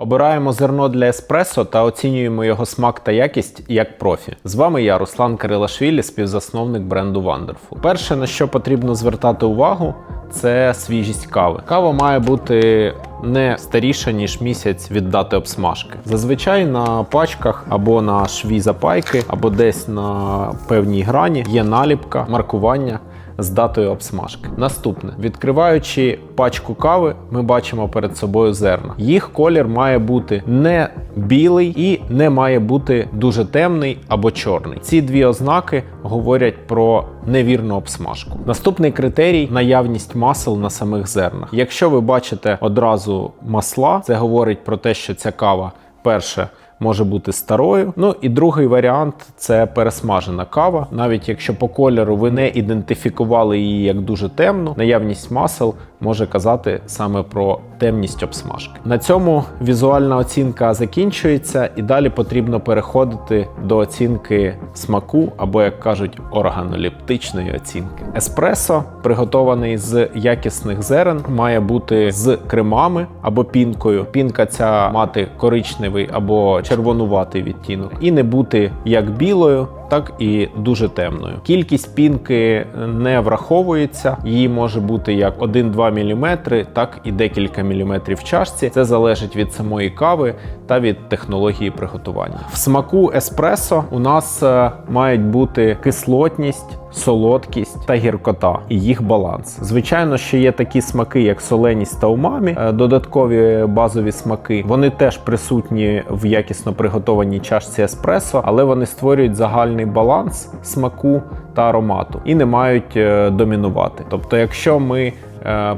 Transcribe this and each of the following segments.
Обираємо зерно для еспресо та оцінюємо його смак та якість як профі. З вами я, Руслан Кирилашвілі, співзасновник бренду Wonderful. Перше, на що потрібно звертати увагу, це свіжість кави. Кава має бути не старіша, ніж місяць від дати обсмажки. Зазвичай на пачках або на шві запайки, або десь на певній грані є наліпка, маркування з датою обсмажки. Наступне, відкриваючи пачку кави, ми бачимо перед собою зерна. Їх колір має бути не білий і не має бути дуже темний або чорний. Ці дві ознаки говорять про невірну обсмажку. Наступний критерій наявність масел на самих зернах. Якщо ви бачите одразу масла, це говорить про те, що ця кава перше може бути старою. Ну і другий варіант це пересмажена кава. Навіть якщо по кольору ви не ідентифікували її як дуже темну, наявність масел може казати саме про темність обсмажки. На цьому візуальна оцінка закінчується, і далі потрібно переходити до оцінки смаку або, як кажуть, органолептичної оцінки. Еспресо, приготований з якісних зерен, має бути з кремами або пінкою. Пінка ця мати коричневий або червонуватий відтінок, і не бути як білою. Так і дуже темною. Кількість пінки не враховується, її може бути як 1-2 мм, так і декілька міліметрів чашці. Це залежить від самої кави та від технології приготування. В смаку еспресо у нас е, мають бути кислотність. Солодкість та гіркота і їх баланс. Звичайно, що є такі смаки, як соленість та умамі, е, додаткові базові смаки. Вони теж присутні в якісно приготованій чашці еспресо, але вони створюють загальний баланс смаку та аромату і не мають е, домінувати. Тобто, якщо ми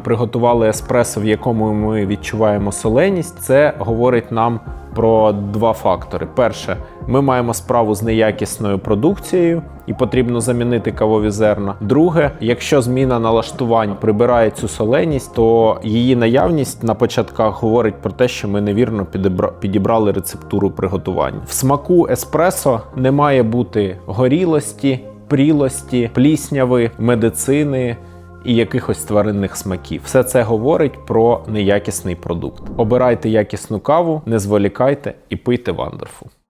приготували еспресо, в якому ми відчуваємо соленість, це говорить нам про два фактори: перше, ми маємо справу з неякісною продукцією. І потрібно замінити кавові зерна. Друге, якщо зміна налаштувань прибирає цю соленість, то її наявність на початках говорить про те, що ми невірно підібра- підібрали рецептуру приготування. В смаку еспресо не має бути горілості, прілості, плісняви, медицини. І якихось тваринних смаків. Все це говорить про неякісний продукт. Обирайте якісну каву, не зволікайте і пийте Wonderful.